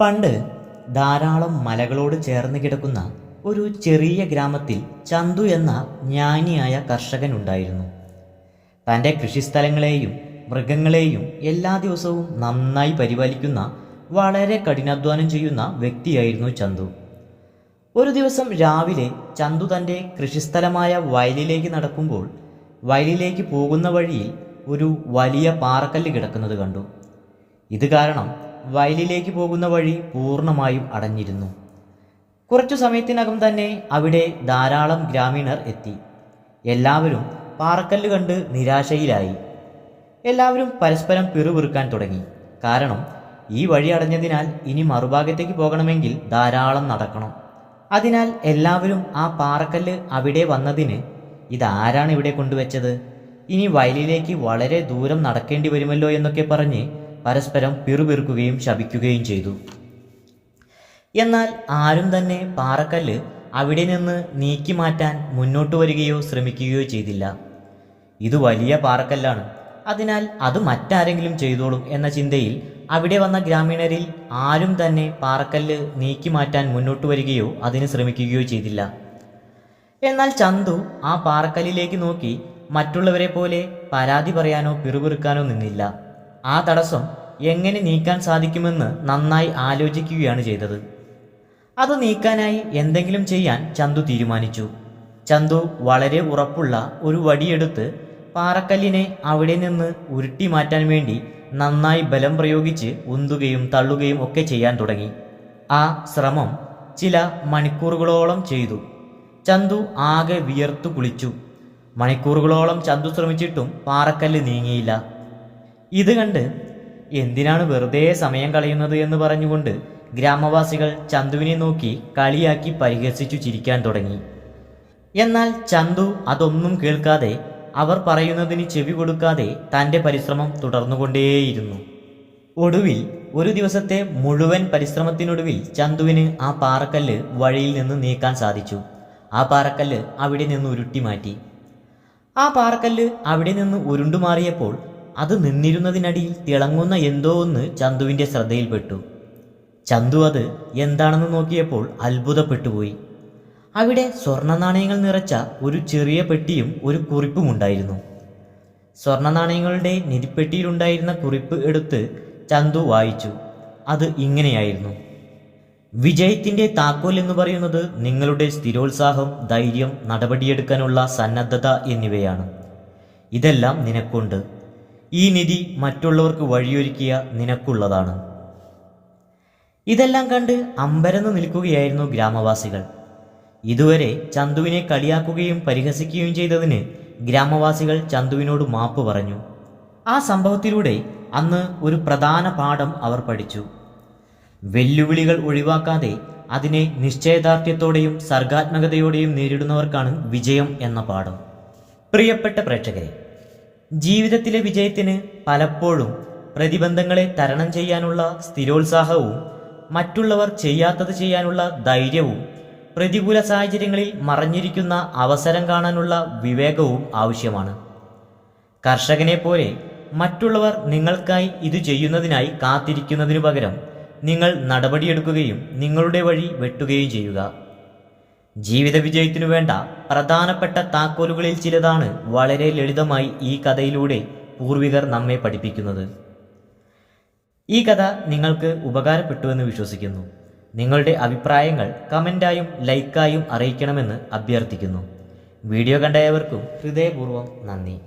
പണ്ട് ധാരാളം മലകളോട് ചേർന്ന് കിടക്കുന്ന ഒരു ചെറിയ ഗ്രാമത്തിൽ ചന്തു എന്ന ജ്ഞാനിയായ കർഷകൻ ഉണ്ടായിരുന്നു. തന്റെ കൃഷിസ്ഥലങ്ങളെയും മൃഗങ്ങളെയും എല്ലാ ദിവസവും നന്നായി പരിപാലിക്കുന്ന വളരെ കഠിനാധ്വാനം ചെയ്യുന്ന വ്യക്തിയായിരുന്നു ചന്തു. ഒരു ദിവസം രാവിലെ ചന്തു തന്റെ കൃഷിസ്ഥലമായ വയലിലേക്ക് നടക്കുമ്പോൾ വയലിലേക്ക് പോകുന്ന വഴിയിൽ ഒരു വലിയ പാറക്കല്ല് കിടക്കുന്നത് കണ്ടു. ഇത് കാരണം വയലിലേക്ക് പോകുന്ന വഴി പൂർണമായും അടഞ്ഞിരുന്നു. കുറച്ചു സമയത്തിനകം തന്നെ അവിടെ ധാരാളം ഗ്രാമീണർ എത്തി. എല്ലാവരും പാറക്കല്ല് കണ്ട് നിരാശയിലായി. എല്ലാവരും പരസ്പരം പിറുപിറുക്കാൻ തുടങ്ങി. കാരണം ഈ വഴി അടഞ്ഞതിനാൽ ഇനി മറുഭാഗത്തേക്ക് പോകണമെങ്കിൽ ധാരാളം നടക്കണം. അതിനാൽ എല്ലാവരും ആ പാറക്കല്ല് അവിടെ വന്നതിന് ഇതാരാണ് ഇവിടെ കൊണ്ടുവച്ചത്? ഇനി വയലിലേക്ക് വളരെ ദൂരം നടക്കേണ്ടി വരുമല്ലോ എന്നൊക്കെ പറഞ്ഞ് പരസ്പരം പിറുപിറുക്കുകയും ശപിക്കുകയും ചെയ്തു. എന്നാൽ ആരും തന്നെ പാറക്കല്ല് അവിടെ നിന്ന് നീക്കി മാറ്റാൻ മുന്നോട്ട് വരികയോ ശ്രമിക്കുകയോ ചെയ്തില്ല. ഇത് വലിയ പാറക്കല്ലാണ്. അതിനാൽ അത് മറ്റാരെങ്കിലും ചെയ്തോളും എന്ന ചിന്തയിൽ അവിടെ വന്ന ഗ്രാമീണരിൽ ആരും തന്നെ പാറക്കല്ല് നീക്കി മാറ്റാൻ മുന്നോട്ട് വരികയോ അതിന് ശ്രമിക്കുകയോ ചെയ്തില്ല. എന്നാൽ ചന്തു ആ പാറക്കല്ലിലേക്ക് നോക്കി മറ്റുള്ളവരെ പോലെ പരാതി പറയാനോ പിറുപിറുക്കാനോ നിന്നില്ല. ആ തടസ്സം എങ്ങനെ നീക്കാൻ സാധിക്കുമെന്ന് നന്നായി ആലോചിക്കുകയാണ് ചെയ്തത്. അത് നീക്കാനായി എന്തെങ്കിലും ചെയ്യാൻ ചന്തു തീരുമാനിച്ചു. ചന്തു വളരെ ഉറപ്പുള്ള ഒരു വടിയെടുത്ത് പാറക്കല്ലിനെ അവിടെ നിന്ന് ഉരുട്ടി മാറ്റാൻ വേണ്ടി നന്നായി ബലം പ്രയോഗിച്ച് ഉന്തുകയും തള്ളുകയും ഒക്കെ ചെയ്യാൻ തുടങ്ങി. ആ ശ്രമം ചില മണിക്കൂറുകളോളം ചെയ്തു. ചന്തു ആകെ വിയർത്തു കുളിച്ചു. മണിക്കൂറുകളോളം ചന്തു ശ്രമിച്ചിട്ടും പാറക്കല്ല് നീങ്ങിയില്ല. ഇത് കണ്ട് എന്തിനാണ് വെറുതെ സമയം കളയുന്നത് എന്ന് പറഞ്ഞുകൊണ്ട് ഗ്രാമവാസികൾ ചന്തുവിനെ നോക്കി കളിയാക്കി പരിഹസിച്ചു ചിരിക്കാൻ തുടങ്ങി. എന്നാൽ ചന്തു അതൊന്നും കേൾക്കാതെ അവർ പറയുന്നതിന് ചെവി കൊടുക്കാതെ തന്റെ പരിശ്രമം തുടർന്നുകൊണ്ടേയിരുന്നു. ഒടുവിൽ ഒരു ദിവസത്തെ മുഴുവൻ പരിശ്രമത്തിനൊടുവിൽ ചന്തുവിന് ആ പാറക്കല്ല് വഴിയിൽ നിന്ന് നീക്കാൻ സാധിച്ചു. ആ പാറക്കല്ല് അവിടെ നിന്ന് ഉരുട്ടി മാറ്റി. ആ പാറക്കല്ല് അവിടെ നിന്ന് ഉരുണ്ടുമാറിയപ്പോൾ അത് നിന്നിരുന്നതിനടിയിൽ തിളങ്ങുന്ന എന്തോ ഒന്ന് ചന്തുവിന്റെ ശ്രദ്ധയിൽപ്പെട്ടു. ചന്തു അത് എന്താണെന്ന് നോക്കിയപ്പോൾ അത്ഭുതപ്പെട്ടുപോയി. അവിടെ സ്വർണ നാണയങ്ങൾ നിറച്ച ഒരു ചെറിയ പെട്ടിയും ഒരു കുറിപ്പും ഉണ്ടായിരുന്നു. സ്വർണ നാണയങ്ങളുടെ നിധിപ്പെട്ടിയിലുണ്ടായിരുന്ന കുറിപ്പ് എടുത്ത് ചന്തു വായിച്ചു. അത് ഇങ്ങനെയായിരുന്നു. വിജയത്തിന്റെ താക്കോൽ എന്ന് പറയുന്നത് നിങ്ങളുടെ സ്ഥിരോത്സാഹം ധൈര്യം നടപടിയെടുക്കാനുള്ള സന്നദ്ധത എന്നിവയാണ്. ഇതെല്ലാം നിനക്കുണ്ട്. ഈ നിധി മറ്റുള്ളവർക്ക് വഴിയൊരുക്കിയ നിനക്കുള്ളതാണ്. ഇതെല്ലാം കണ്ട് അമ്പരന്ന് നിൽക്കുകയായിരുന്നു ഗ്രാമവാസികൾ. ഇതുവരെ ചന്തുവിനെ കളിയാക്കുകയും പരിഹസിക്കുകയും ചെയ്തതിന് ഗ്രാമവാസികൾ ചന്തുവിനോട് മാപ്പ് പറഞ്ഞു. ആ സംഭവത്തിലൂടെ അന്ന് ഒരു പ്രധാന പാഠം അവർ പഠിച്ചു. വെല്ലുവിളികൾ ഒഴിവാക്കാതെ അതിനെ നിശ്ചയദാർഢ്യത്തോടെയും സർഗാത്മകതയോടെയും നേരിടുന്നവർക്കാണ് വിജയം എന്ന പാഠം. പ്രിയപ്പെട്ട പ്രേക്ഷകരെ ജീവിതത്തിലെ വിജയത്തിന് പലപ്പോഴും പ്രതിബന്ധങ്ങളെ തരണം ചെയ്യാനുള്ള സ്ഥിരോത്സാഹവും മറ്റുള്ളവർ ചെയ്യാത്തത് ചെയ്യാനുള്ള ധൈര്യവും പ്രതികൂല സാഹചര്യങ്ങളിൽ മറഞ്ഞിരിക്കുന്ന അവസരം കാണാനുള്ള വിവേകവും ആവശ്യമാണ്. കർഷകനെ പോലെ മറ്റുള്ളവർ നിങ്ങൾക്കായി ഇത് ചെയ്യുന്നതിനായി കാത്തിരിക്കുന്നതിനു പകരം നിങ്ങൾ നടപടിയെടുക്കുകയും നിങ്ങളുടെ വഴി വെട്ടുകയും ചെയ്യുക. ജീവിത വിജയത്തിനു വേണ്ട പ്രധാനപ്പെട്ട താക്കോലുകളിൽ ചിലതാണ് വളരെ ലളിതമായി ഈ കഥയിലൂടെ പൂർവികർ നമ്മെ പഠിപ്പിക്കുന്നത്. ഈ കഥ നിങ്ങൾക്ക് ഉപകാരപ്പെട്ടുവെന്ന് വിശ്വസിക്കുന്നു. നിങ്ങളുടെ അഭിപ്രായങ്ങൾ കമന്റായും ലൈക്കായും അറിയിക്കണമെന്ന് അഭ്യർത്ഥിക്കുന്നു. വീഡിയോ കണ്ടയവർക്കും ഹൃദയപൂർവം നന്ദി.